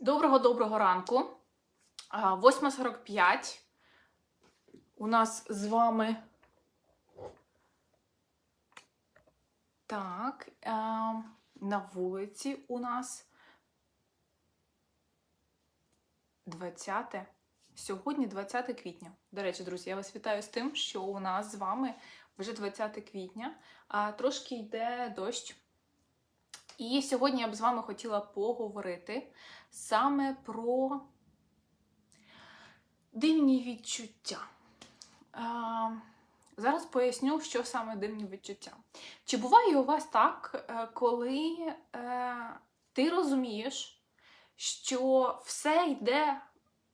Доброго-доброго ранку. А, 8.45. У нас з вами. Так, е, на вулиці у нас 20. Сьогодні 20 квітня. До речі, друзі, я вас вітаю з тим, що у нас з вами вже 20 квітня, а трошки йде дощ. І сьогодні я б з вами хотіла поговорити саме про дивні відчуття. Зараз поясню, що саме дивні відчуття. Чи буває у вас так, е, коли е, ти розумієш, що все йде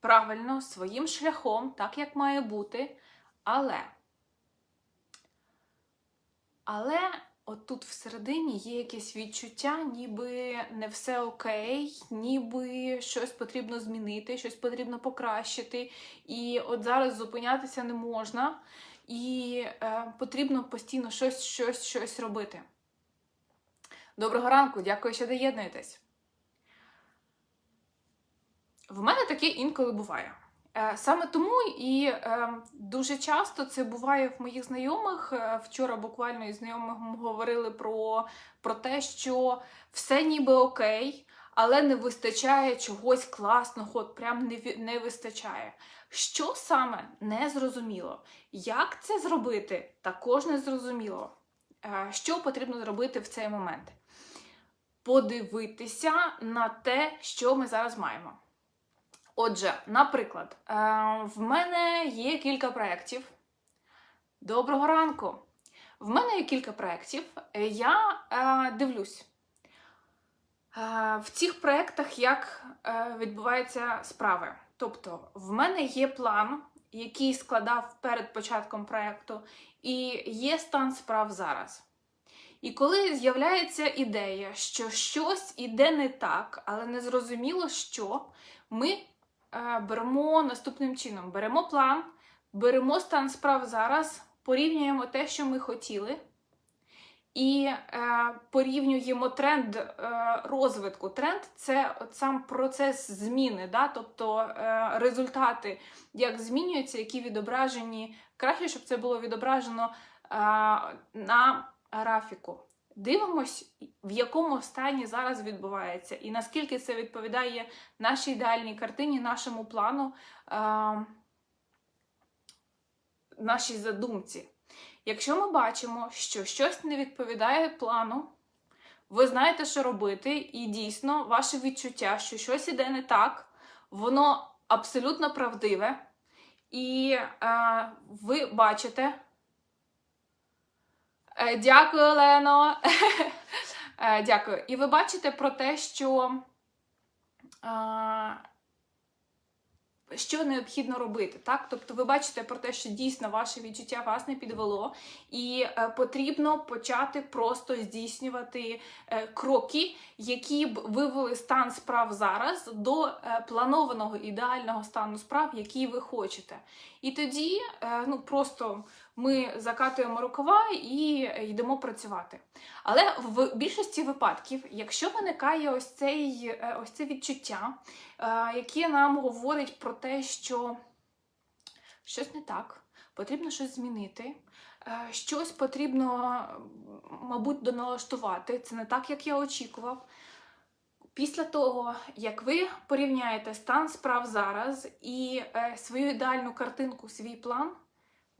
правильно своїм шляхом, так як має бути, але. Але от тут всередині є якесь відчуття, ніби не все окей, ніби щось потрібно змінити, щось потрібно покращити. І от зараз зупинятися не можна, і е, потрібно постійно щось, щось, щось робити. Доброго ранку, дякую, що доєднуєтесь. В мене таке інколи буває. Е, Саме тому і е, дуже часто це буває в моїх знайомих. Е, Вчора буквально із знайомим говорили про, про те, що все ніби окей, але не вистачає чогось класного, от прям не, не вистачає. Що саме не зрозуміло? Як це зробити, також не зрозуміло. Е, Що потрібно зробити в цей момент? Подивитися на те, що ми зараз маємо. Отже, наприклад, е, в мене є кілька проєктів. Доброго ранку! В мене є кілька проєктів. Е, Я е, дивлюсь. В цих проєктах як відбуваються справи. Тобто, в мене є план, який складав перед початком проєкту, і є стан справ зараз. І коли з'являється ідея, що щось іде не так, але не зрозуміло, що ми беремо наступним чином: беремо план, беремо стан справ зараз, порівнюємо те, що ми хотіли, і е, порівнюємо тренд е, розвитку. Тренд це от сам процес зміни, да? тобто е, результати, як змінюються, які відображені. Краще, щоб це було відображено е, на графіку. Дивимось, в якому стані зараз відбувається, і наскільки це відповідає нашій ідеальній картині, нашому плану, е, нашій задумці. Якщо ми бачимо, що щось не відповідає плану, ви знаєте, що робити, і дійсно ваше відчуття, що щось іде не так, воно абсолютно правдиве, і е, ви бачите. Е, Дякую, Олено. Е, Дякую. І ви бачите про те, що, що необхідно робити. Так? Тобто ви бачите про те, що дійсно ваше відчуття вас не підвело, і е, потрібно почати просто здійснювати кроки, які б вивели стан справ зараз до планованого ідеального стану справ, який ви хочете. І тоді ну, просто ми закатуємо рукава і йдемо працювати. Але в більшості випадків, якщо виникає ось, цей, е, ось це відчуття, е, яке нам говорить про те, що щось не так, потрібно щось змінити, е, щось потрібно, мабуть, доналаштувати, це не так, як я очікував. Після того, як ви порівняєте стан справ зараз і свою ідеальну картинку, свій план,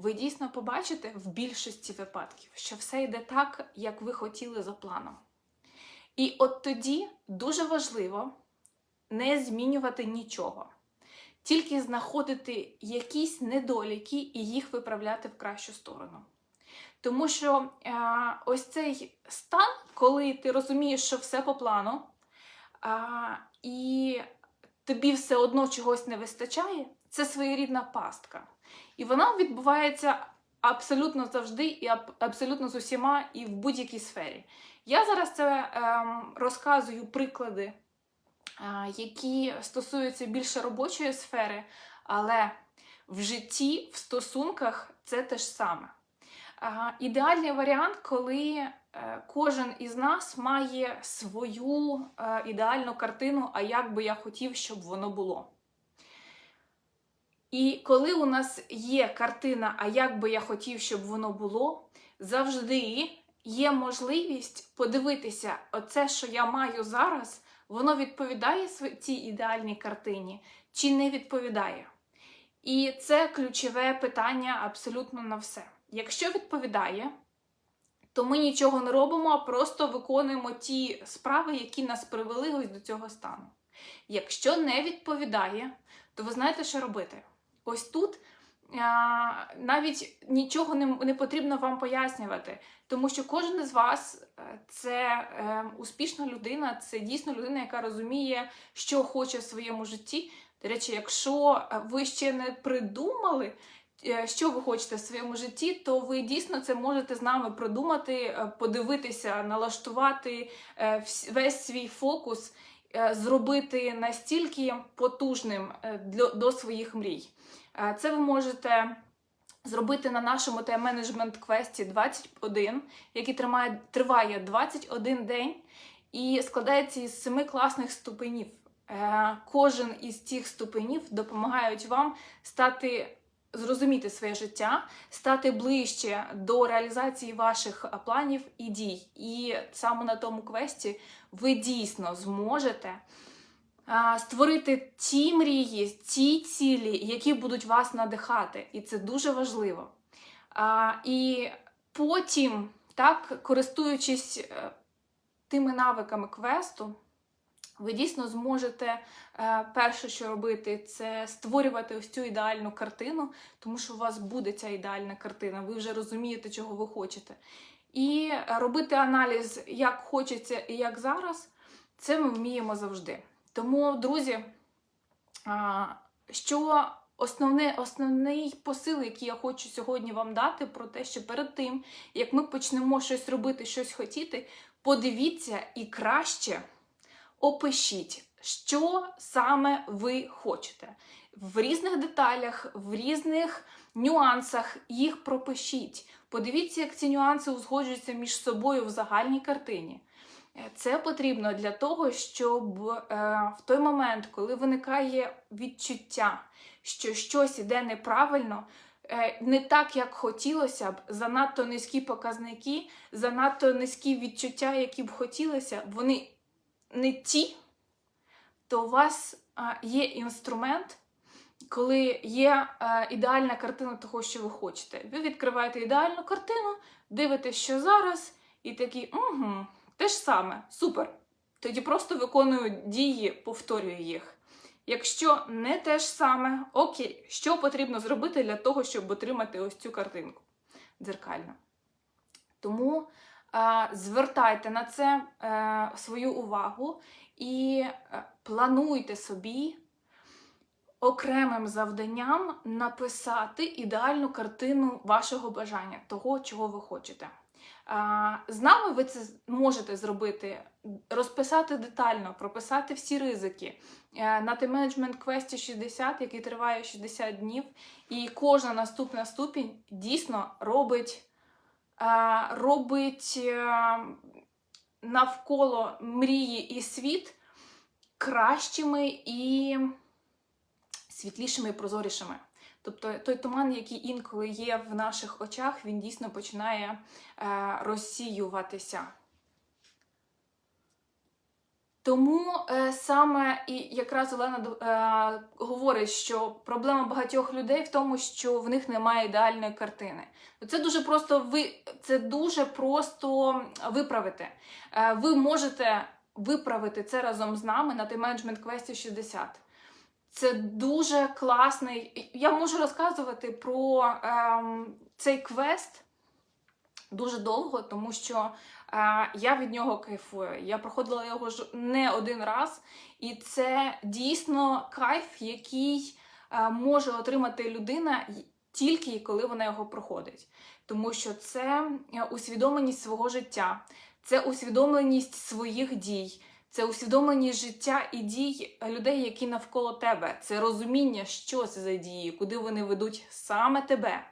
ви дійсно побачите в більшості випадків, що все йде так, як ви хотіли за планом. І от тоді дуже важливо не змінювати нічого, тільки знаходити якісь недоліки і їх виправляти в кращу сторону. Тому що е, ось цей стан, коли ти розумієш, що все по плану, а, і тобі все одно чогось не вистачає, це своєрідна пастка. І вона відбувається абсолютно завжди і аб- абсолютно з усіма і в будь-якій сфері. Я зараз це ем, розказую приклади, е, які стосуються більше робочої сфери, але в житті, в стосунках це те ж саме. А, Ідеальний варіант, коли е, кожен із нас має свою е, ідеальну картину, а як би я хотів, щоб воно було. І коли у нас є картина, а як би я хотів, щоб воно було, завжди є можливість подивитися, оце, що я маю зараз, воно відповідає цій ідеальній картині чи не відповідає. І це ключове питання абсолютно на все. Якщо відповідає, то ми нічого не робимо, а просто виконуємо ті справи, які нас привели ось до цього стану. Якщо не відповідає, то ви знаєте, що робити. Ось тут навіть нічого не, потрібно вам пояснювати, тому що кожен із вас е, це е, успішна людина, це дійсно людина, яка розуміє, що хоче в своєму житті. До речі, якщо е, ви ще не придумали, що ви хочете в своєму житті, то ви дійсно це можете з нами продумати, подивитися, налаштувати весь свій фокус, зробити настільки потужним е, до своїх мрій. Е, Це ви можете зробити на нашому тайм-менеджмент квесті 21, який тримає, триває 21 день і складається із семи класних ступенів. Е, Кожен із цих ступенів допомагають вам стати зрозуміти своє життя, стати ближче до реалізації ваших планів і дій. І саме на тому квесті ви дійсно зможете створити ті мрії, ті цілі, які будуть вас надихати. І це дуже важливо. І потім, так, користуючись е, тими навиками квесту, ви дійсно зможете е, перше, що робити, це створювати ось цю ідеальну картину, тому що у вас буде ця ідеальна картина, ви вже розумієте, чого ви хочете. І робити аналіз, як хочеться і як зараз, це ми вміємо завжди. Тому, друзі, що основне, основний посил, який я хочу сьогодні вам дати, про те, що перед тим, як ми почнемо щось робити, щось хотіти, подивіться і краще опишіть, що саме ви хочете. В різних деталях, в різних нюансах їх пропишіть. Подивіться, як ці нюанси узгоджуються між собою в загальній картині. Е, Це потрібно для того, щоб е, в той момент, коли виникає відчуття, що щось іде неправильно, е, не так, як хотілося б, занадто низькі показники, занадто низькі відчуття, які б хотілося, вони не ті, то у вас є інструмент, коли є ідеальна картина того, що ви хочете. Ви відкриваєте ідеальну картину, дивитесь, що зараз, і такі, угу, те ж саме, супер. Тоді просто виконую дії, повторюю їх. Якщо не те ж саме, окей, що потрібно зробити для того, щоб отримати ось цю картинку дзеркально. Тому звертайте на це е, свою увагу і е, плануйте собі окремим завданням написати ідеальну картину вашого бажання, того, чого ви хочете. З нами ви це можете зробити, розписати детально, прописати всі ризики. Е, На T-Management Quest 60, який триває 60 днів, і кожна наступна ступінь дійсно робить, робить е, навколо мрії і світ кращими і світлішими і прозорішими. Тобто той туман, який інколи є в наших очах, він дійсно починає е, розсіюватися. Тому е, саме і якраз Олена е, говорить, що проблема багатьох людей в тому, що в них немає ідеальної картини. Це дуже просто ви це дуже просто виправити. Е, ви можете виправити це разом з нами на T-Management Quest 60. Це дуже класний. Я можу розказувати про ем, цей квест дуже довго, тому що е, я від нього кайфую. Я проходила його ж не один раз, і це дійсно кайф, який е, може отримати людина тільки коли вона його проходить. Тому що це е, усвідомленість свого життя, це усвідомленість своїх дій. Це усвідомленість життя і дій людей, які навколо тебе. Це розуміння, що це за дії, куди вони ведуть саме тебе.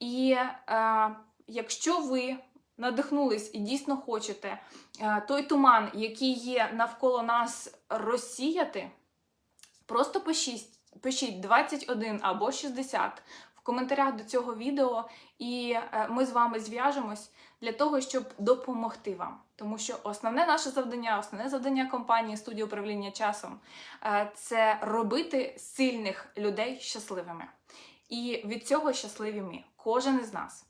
І е, якщо ви надихнулись і дійсно хочете е, той туман, який є навколо нас, розсіяти, просто пишіть, пишіть 21 або 60 в коментарях до цього відео, і е, ми з вами зв'яжемось для того, щоб допомогти вам. Тому що основне наше завдання, основне завдання компанії студії управління часом е, це робити сильних людей щасливими. І від цього щасливі ми, кожен із нас.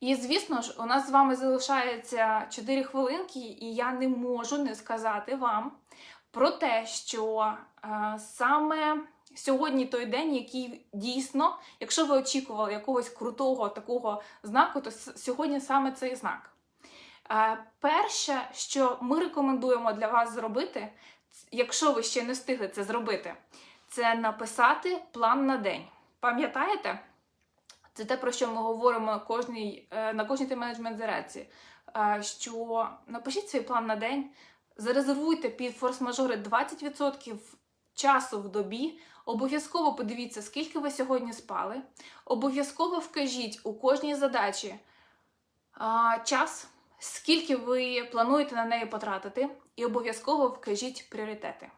І звісно ж, у нас з вами залишається 4 хвилинки, і я не можу не сказати вам про те, що е, саме сьогодні той день, який дійсно, якщо ви очікували якогось крутого такого знаку, то сьогодні саме цей знак. Е, перше, що ми рекомендуємо для вас зробити, якщо ви ще не встигли це зробити, це написати план на день. Пам'ятаєте? Це те, про що ми говоримо кожній, е, на кожній тайм-менеджмент зарядці. Е, Що напишіть свій план на день, зарезервуйте під форс-мажори 20% часу в добі. Обов'язково подивіться, скільки ви сьогодні спали. Обов'язково вкажіть у кожній задачі а, час, скільки ви плануєте на неї потратити, і обов'язково вкажіть пріоритети.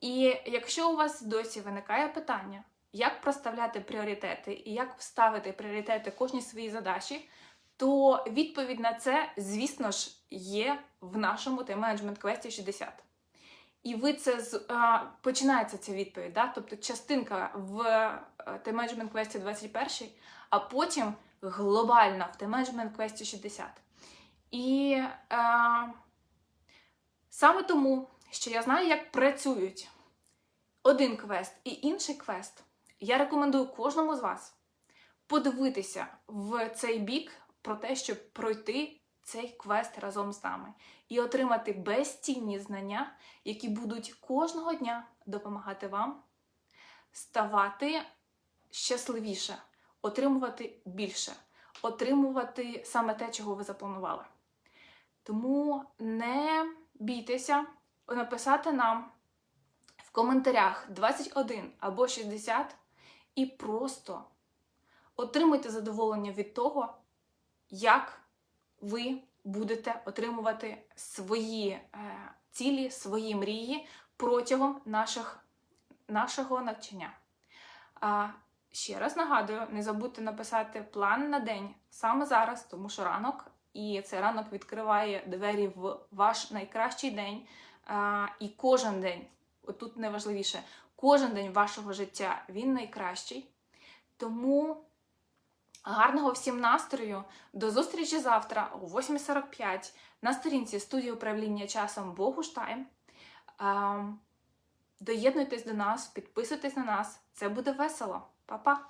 І якщо у вас досі виникає питання, як проставляти пріоритети і як вставити пріоритети кожній своїй задачі, то відповідь на це, звісно ж, є в нашому тайм-менеджмент квесті 60. І ви це з починається ця відповідь, да? тобто частинка в е, тайм-менеджмент квесті 21, а потім глобальна в тайм-менеджмент квесті 60. І е, саме тому, що я знаю, як працюють один квест і інший квест, я рекомендую кожному з вас подивитися в цей бік про те, щоб пройти цей квест разом з нами і отримати безцінні знання, які будуть кожного дня допомагати вам ставати щасливіше, отримувати більше, отримувати саме те, чого ви запланували. Тому не бійтеся написати нам в коментарях 21 або 60 і просто отримуйте задоволення від того, як ви будете отримувати свої е, цілі, свої мрії протягом наших, нашого навчання. А ще раз нагадую, не забудьте написати план на день саме зараз, тому що ранок, і цей ранок відкриває двері в ваш найкращий день. А, і кожен день, отут найважливіше, кожен день вашого життя він найкращий. Тому гарного всім настрою. До зустрічі завтра о 8.45 на сторінці студії управління часом Богуштайм. Доєднуйтесь до нас, підписуйтесь на нас. Це буде весело. Па-па!